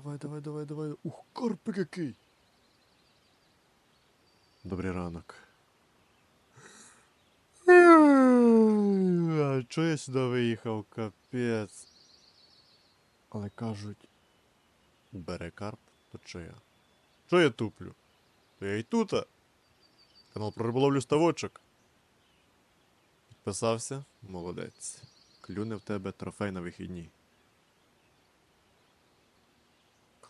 давай, давай, давай, давай. Ух, карпик який. Добрий ранок. А чого я сюди виїхав? Капець. Але кажуть. Бере карп, то чо я? Чо я туплю? То я й тута. Канал про риболовлю ставочок. Підписався? Молодець. Клюне в тебе трофей на вихідні.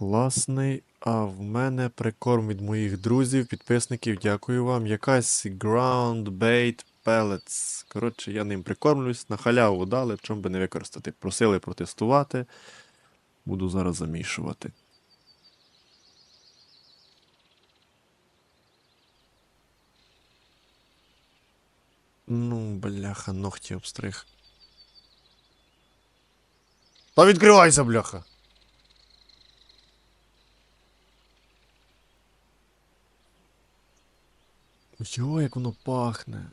Класний. А в мене прикорм від моїх друзів, підписників. Дякую вам. Якась Ground Bait Pellets. Коротше, я ним прикормлюсь. На халяву дали, чом би не використати. Просили протестувати. Буду зараз замішувати. Ну, бляха, ногті обстриг. Та відкривайся, бляха! Чого як воно пахне?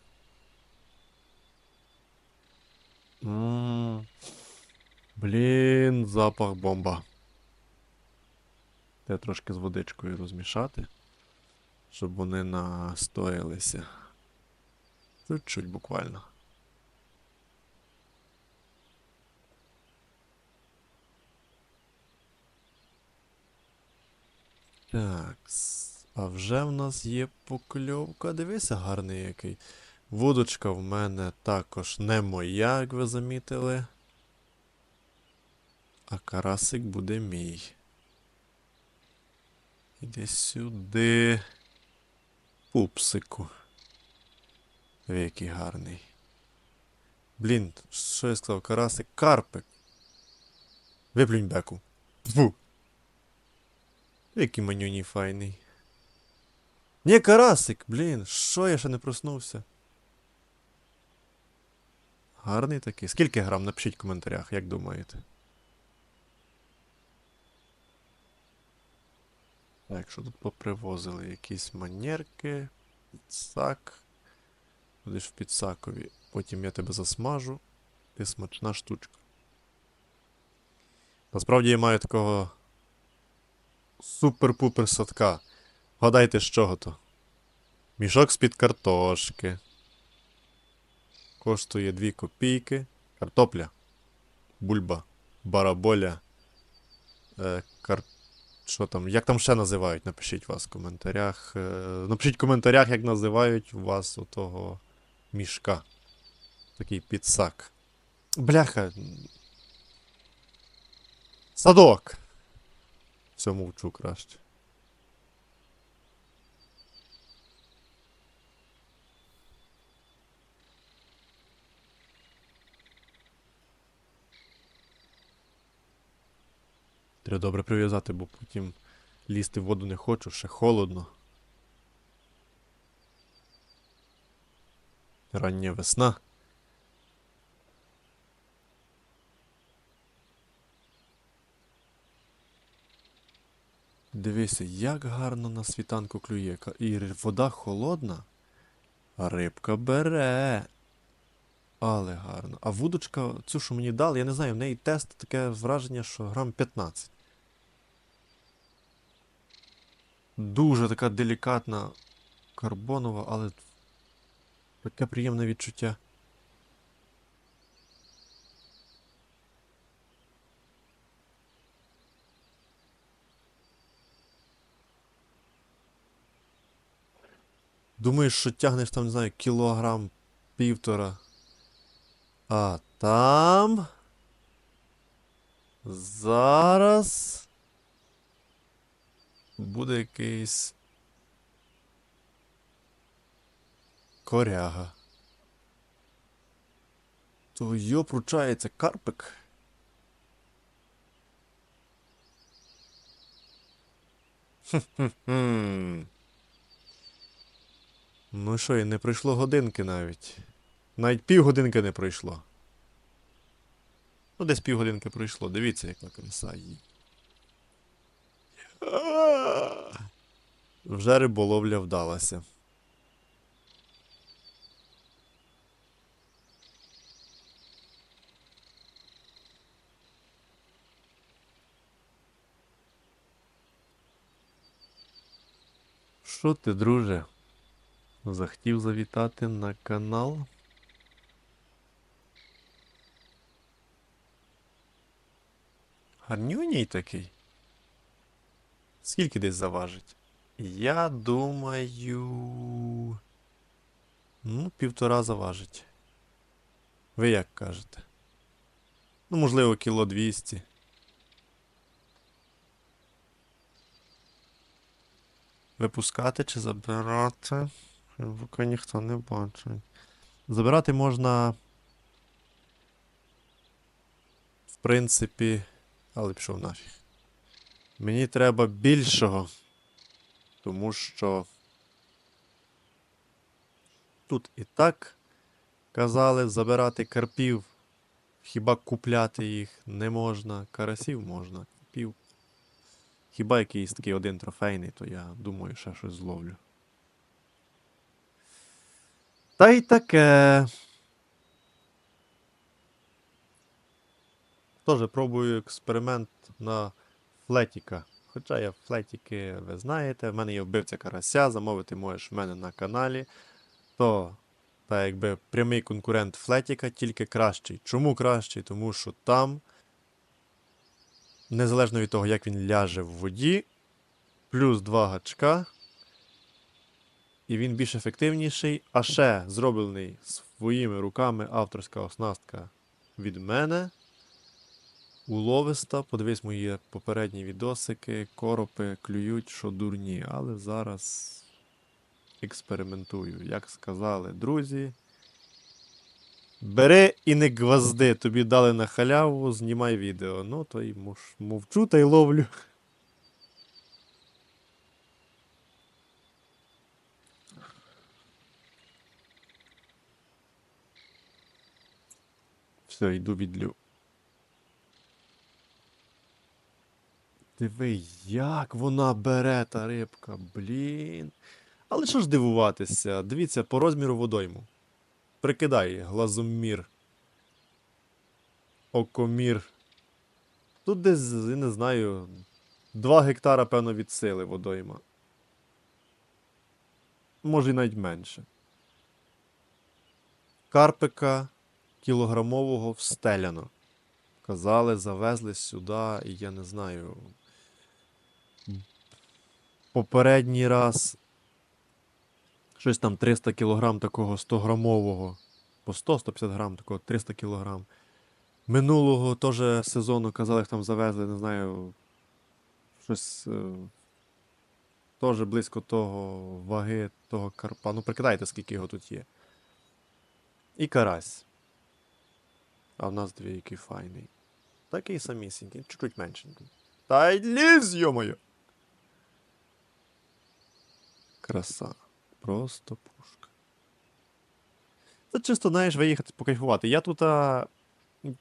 М, Блін, запах бомба. Те трошки з водичкою розмішати, щоб вони настоялися. Чуть-чуть буквально. Так. А вже в нас є покльовка. Дивися, гарний який. Вудочка в мене також не моя, як ви замітили. А карасик буде мій. Іди сюди. Пупсику. Диви, який гарний. Блін, що я сказав? Карасик? Карпик. Виплюнь беку. Фу. Який манюній файний. Ні, карасик, блін, що я ще не проснувся? Гарний такий. Скільки грам? Напишіть в коментарях, як думаєте. Так, що тут попривозили? Якісь манерки, підсак. Будеш в підсакові. Потім я тебе засмажу. Ти смачна штучка. Насправді я маю такого супер-пупер садка. Гадайте, з чого то? Мішок з-під картошки. Коштує 2 копійки. Картопля. Бульба. Бараболя. Е, кар... Що там? Як там ще називають? Напишіть вас в коментарях. Е, напишіть в коментарях, як називають у вас отого мішка. Такий підсак. Бляха. Садок. Все мовчу краще. Треба добре прив'язати, бо потім лізти в воду не хочу, ще холодно. Рання весна. Дивися, як гарно на світанку клює. І вода холодна, а рибка бере. Але гарно. А вудочка, цю, що мені дали, я не знаю, в неї тест таке враження, що грам 15. Дуже така делікатна карбонова, але таке приємне відчуття. Думаєш, що тягнеш там, не знаю, кілограм півтора. А там. Зараз. Буде якийсь. Коряга. То йо пручається карпик. Хм. Ну що, і не пройшло годинки навіть. Навіть півгодинки не пройшло. Ну, десь півгодинки пройшло. Дивіться, яка краса її. Вже риболовля вдалася. Що ти, друже? Захотів завітати на канал? Гарнюній такий. Скільки десь заважить? Я думаю. Ну, півтора заважить. Ви як кажете? Ну, можливо, кіло 200. Випускати чи забирати? Поки ніхто не бачить. Забирати можна. В принципі. Але пішов нафіг. Мені треба більшого. Тому що. Тут і так казали забирати карпів. Хіба купляти їх не можна. Карасів можна, карпів. Хіба якийсь такий один трофейний, то я думаю, ще щось зловлю. Та й таке. Тоже пробую експеримент на флетіка. Хоча я флетіки, ви знаєте, в мене є вбивця карася, замовити можеш в мене на каналі. То, та якби прямий конкурент флетіка, тільки кращий. Чому кращий? Тому що там, незалежно від того, як він ляже в воді, плюс два гачка. І він більш ефективніший, а ще зроблений своїми руками авторська оснастка від мене. Уловиста, подивись мої попередні відосики, коропи клюють, що дурні, але зараз експериментую. Як сказали друзі. Бери і не гвозди, тобі дали на халяву, знімай відео. Ну, то й мовчу та й ловлю. Все, йду відлю. Диви, як вона бере та рибка, блін. Але що ж дивуватися? Дивіться, по розміру водойму. Прикидай, глазомір. Окомір. Тут десь, я не знаю, 2 гектара, певно, від сили водойма. Може і навіть менше. Карпика кілограмового встеляно. Казали, завезли сюди, і я не знаю. Попередній раз щось там 300 кілограм такого 100-грамового. По 100-150 грам такого 300 кілограм. Минулого теж сезону казали, як там завезли, не знаю. Щось. Е, теж близько того ваги того карпа. Ну, прикидайте, скільки його тут є. І карась. А в нас дві який файний. Такий самісінький, чуть-чуть меншенький. Та й лізь, йомою! Краса. Просто пушка. Це чисто, знаєш, виїхати покайфувати. Я тут а,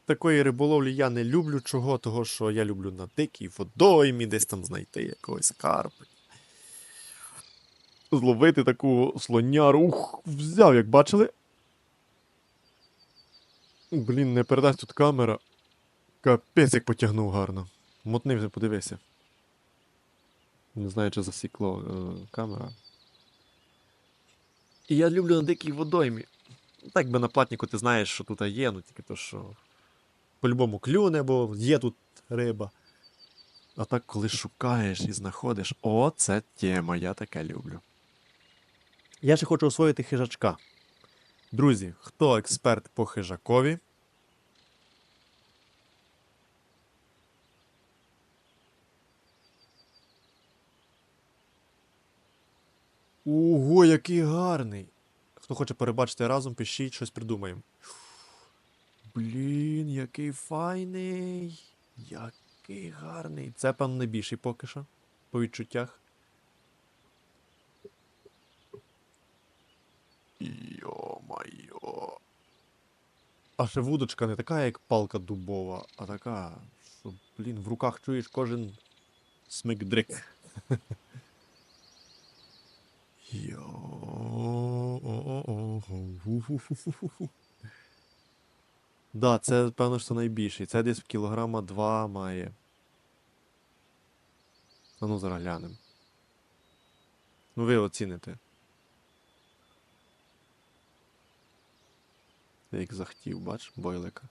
такої риболовлі я не люблю. Чого? Того, що я люблю на дикій водоймі, десь там знайти якогось карпа. Зловити таку слоняру. Ух, взяв, як бачили. Блін, не передасть тут камера. Капець, як потягнув гарно. Мотнився, подивися. Не знаю, чи засікло е, камера. І я люблю на дикій водоймі. Так би на платнику ти знаєш, що тут є, ну тільки то, що по-любому клюне, бо є тут риба. А так, коли шукаєш і знаходиш, о, це тема, я таке люблю. Я ще хочу освоїти хижачка. Друзі, хто експерт по хижакові? Ого, який гарний! Хто хоче перебачити разом, пишіть, щось придумаємо. Блін, який файний. Який гарний. Це, певно, найбільший поки що. По відчуттях. Йо-майо. А ще вудочка не така, як палка дубова, а така, що, блін, в руках чуєш кожен смик-дрик. Да, це, певно, що найбільший. Це десь кілограма 2 має. А ну зараз глянемо. Ну ви оціните. Як захотів, бач, бойлика.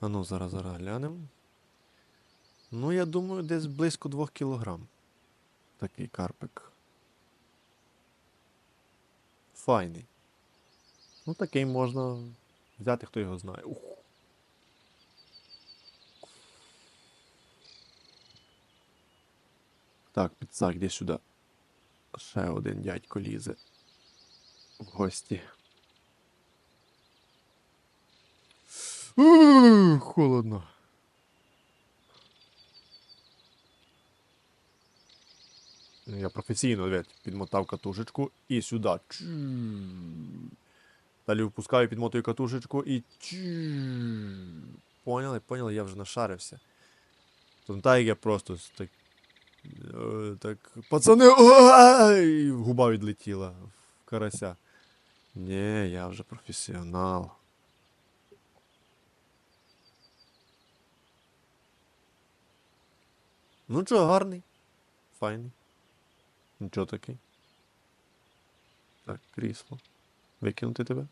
А ну, зараз зараз глянемо. Ну, я думаю, десь близько 2 кілограм. Такий карпик. Файний. Ну, такий можна взяти, хто його знає. Ух. Так, підсак, іди сюди. Ще один дядько лізе в гості. Ух, холодно. Я професійно блядь, підмотав катушечку і сюди. Чу. Далі впускаю, підмотую катушечку і. чу. Поняли, поняли, я вже нашарився. Як я просто так. е, Так. Пацани! Ой! Губа відлетіла в карася. Ні, я вже професіонал. Ну чого, гарний. Файний. Нічого такий. Так, крісло. Викинути тебе?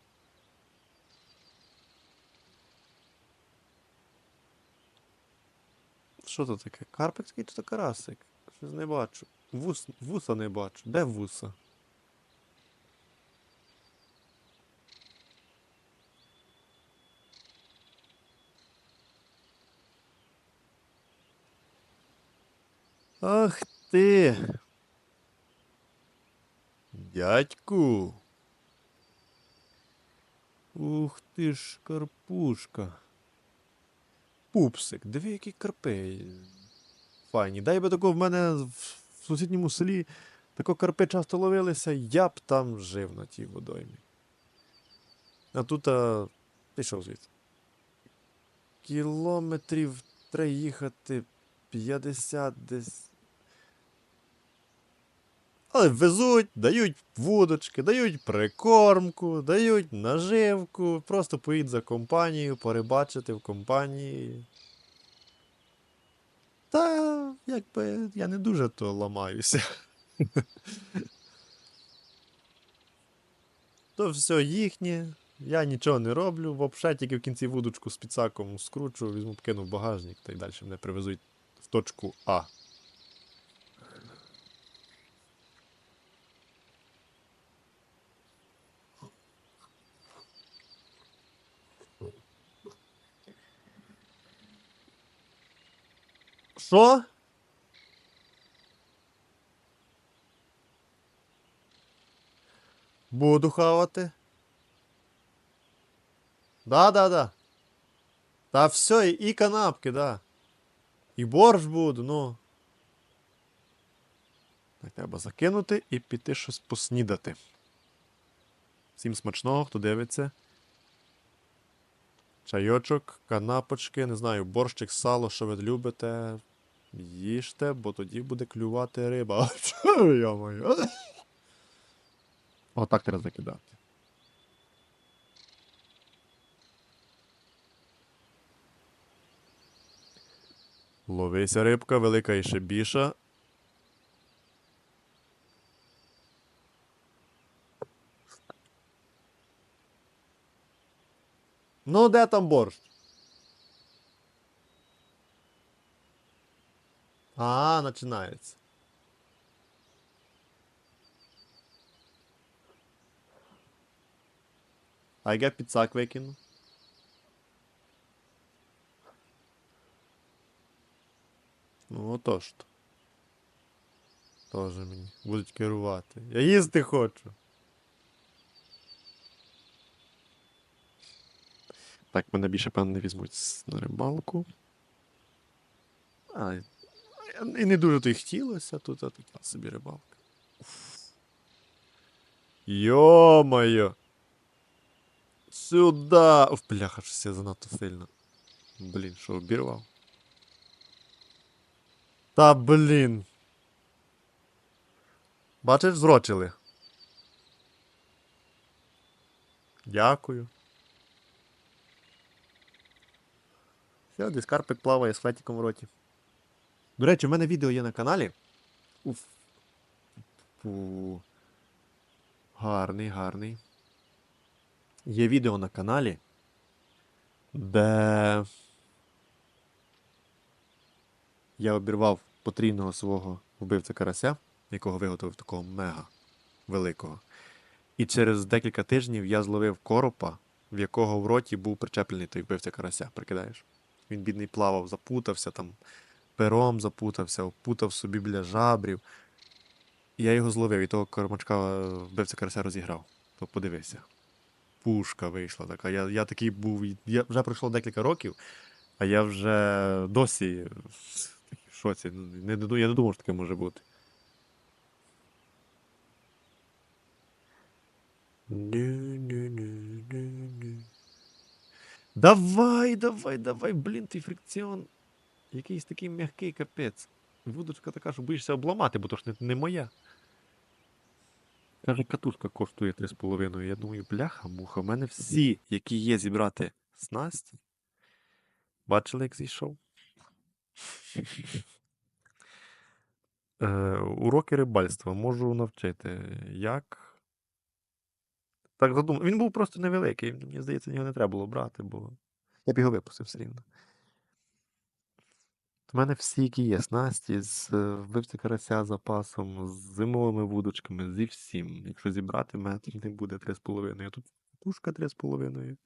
Що це таке? Карпик такий то карасик? Щось не бачу. Вус, вуса не бачу. Де вуса? Ах ти. Дядьку. Ух ти ж, карпушка. Пупсик, диви, який карпи. Файні. Дай би тако в мене в в сусідньому селі тако карпи часто ловилися, я б там жив на тій водоймі. А тут а, пішов звідси. Кілометрів треба їхати 50 десь. Але везуть, дають вудочки, дають прикормку, дають наживку. Просто поїдь за компанію, порибачити в компанії. Та, якби я не дуже то ламаюся. То все їхнє. Я нічого не роблю, взагалі тільки в кінці вудочку з підсаком скручу, візьму, кину в багажник та й далі мене привезуть в точку А. Що? Буду хавати. Да, да, да. Та все, і, і канапки, да. І борщ буду, ну. Так, треба закинути і піти щось поснідати. Всім смачного, хто дивиться. Чайочок, канапочки, не знаю, борщик, сало, що ви любите. Їжте, бо тоді буде клювати риба. Йо-моє. Отак треба закидати. Ловися рибка, велика і ще більша. Ну, де там борщ? А, починається. А як я підсак викину? Ну, отож то. Тоже мені. Будуть керувати. Я їсти хочу. Так, мене більше, певно, не візьмуть на рибалку. А, і не дуже то й хотілося, тут а така собі рибалка. Йо-моє! Сюда! Уф, бляха, щось я занадто сильно. Блін, що обірвав? Та блін. Бачиш, зрочили. Дякую. Все, десь карпик плаває з флетіком в роті. До речі, в мене відео є на каналі. Уф. Фу. Гарний, гарний. Є відео на каналі, де я обірвав потрійного свого вбивця карася, якого виготовив такого мега великого. І через декілька тижнів я зловив коропа, в якого в роті був причеплений той вбивця карася, прикидаєш? Він, бідний, плавав, запутався там, пером запутався, опутав собі біля жабрів. Я його зловив, і того кормачка е, вбивця карася розіграв. То подивися. Пушка вийшла така. Я, я такий був. Я, вже пройшло декілька років, а я вже досі в шоці. Не, я не думав, що таке може бути. Давай, давай, давай, блін, ти фрикціон. Якийсь такий м'який капець. Вудочка така, що боїшся обламати, бо то ж не, не моя. Каже, катушка коштує 3,5. Я думаю, бляха, муха, в мене всі, які є зібрати снасті. Бачили, як зійшов? Е, уроки рибальства можу навчити. Як? Так задумав. Він був просто невеликий. Мені здається, його не треба було брати, бо я б його випустив все рівно. У мене всі, які є снасті, з е, вбивця карася запасом, з зимовими вудочками, зі всім. Якщо зібрати, мене тут не буде 3,5. А тут пушка 3,5.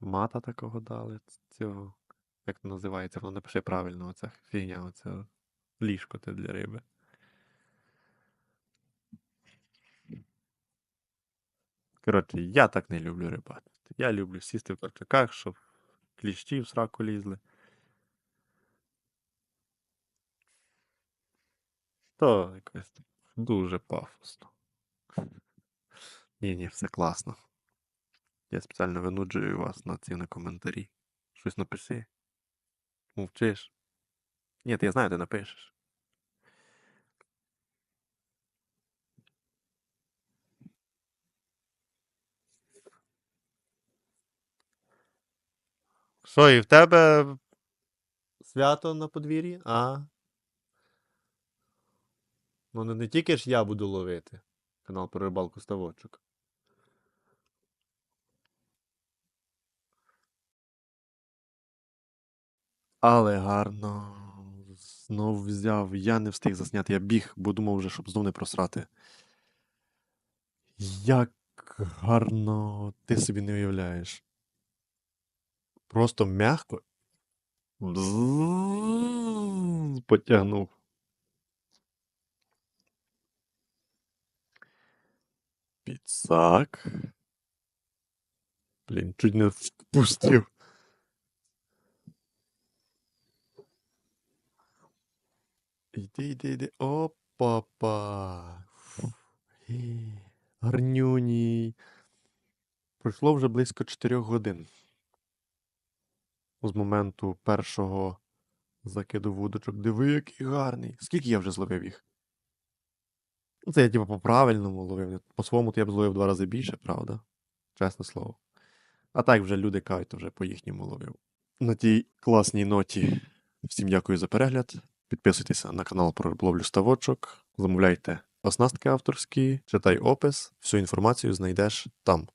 Мата такого дали. Цього. Як називається? Воно напиши правильно, оця фігня, оце ліжко те для риби. Коротше, я так не люблю рибати. Я люблю сісти в торчаках, щоб кліщі в сраку лізли. То якось дуже пафосно. Ні, ні, все класно. Я спеціально винуджую вас на ці на коментарі. Щось напиши. Мовчиш. Ні, ти я знаю, ти напишеш. Що, і в тебе свято на подвір'ї? А? Ну не, тільки ж я буду ловити. Канал про рибалку ставочок. Але гарно. Знов взяв. Я не встиг засняти, я біг, бо думав вже, щоб знов не просрати. Як гарно ти собі не уявляєш. Просто м'яко. Бззз, Потягнув. Підсак. Блін, чуть не впустив. Іди, іди, іди. Опа-па. Гарнюній. Пройшло вже близько 4 годин. З моменту першого закиду вудочок. Диви, який гарний. Скільки я вже зловив їх? Ну, Це я типу по-правильному ловив. По-своєму то я б зловив два рази більше, правда? Чесне слово. А так вже люди кажуть, то вже по-їхньому ловив. На тій класній ноті. Всім дякую за перегляд. Підписуйтеся на канал про риболовлю ставочок. Замовляйте оснастки авторські, читай опис, всю інформацію знайдеш там.